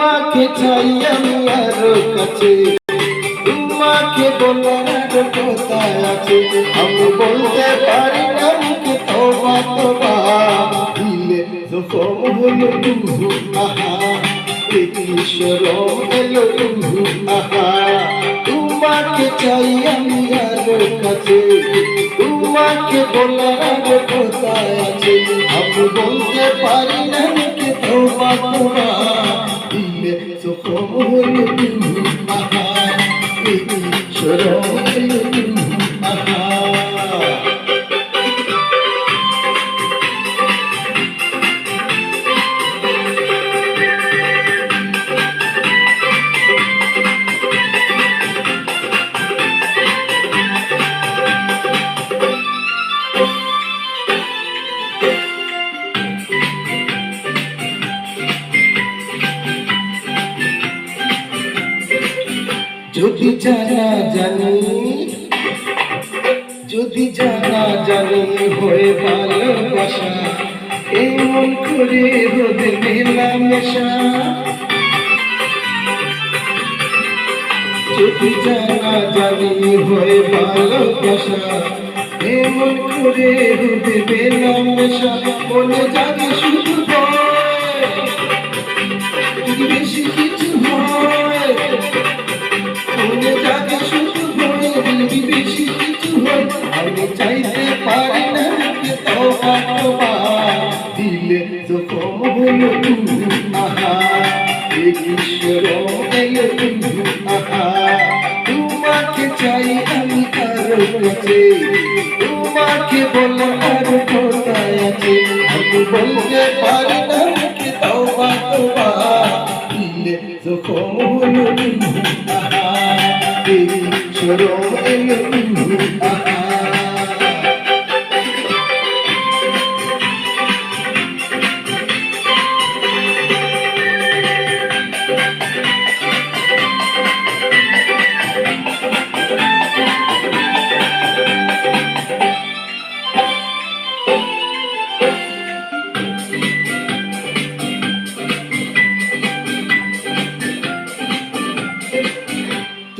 তোমাকে চাই আমি আরও কাছে। তোমাকে বলার কোথায় আছে। আমি বলতে পারি না মুখে তোমা তোমা দিলে যখন হলো তুহু আহা। ঈশ্বর এলো তুহু আহা। তোমাকে চাই আমি আরও কাছে। তোমাকে বলার কোথায় আছে। আমি বলতে পারি যদি জানা জানি, যদি জানা জানি হয়ে ভালোবাসা এমন করে রোদে মেলামেশা। যদি জানা জানি হয়ে ভালোবাসা এমন করে রোদে বেশি কিছু বেশি কিছু হয় আমি চাইতে পারি না দিলে তুমি আহা ঈশ্বর এলো তুমি আহা তোমাকে চাই আমি কারও কাছে তোমাকে বলো আর আমি বলতে পারি না কে তওবা তওবা দিলে তো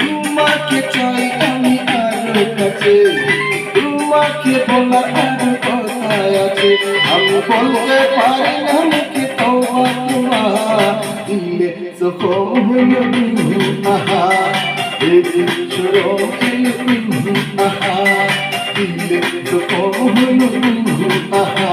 তোমাকে চাই আমি আর কাছে তোমাকে বলা আর কথায় আছে। আমি বলতে পারি না মুখে তোমা তোমা দিলে তো কম হলো তুমি আহা ঈশ্বর আহা দিলে তো কম হলো তুমি আহা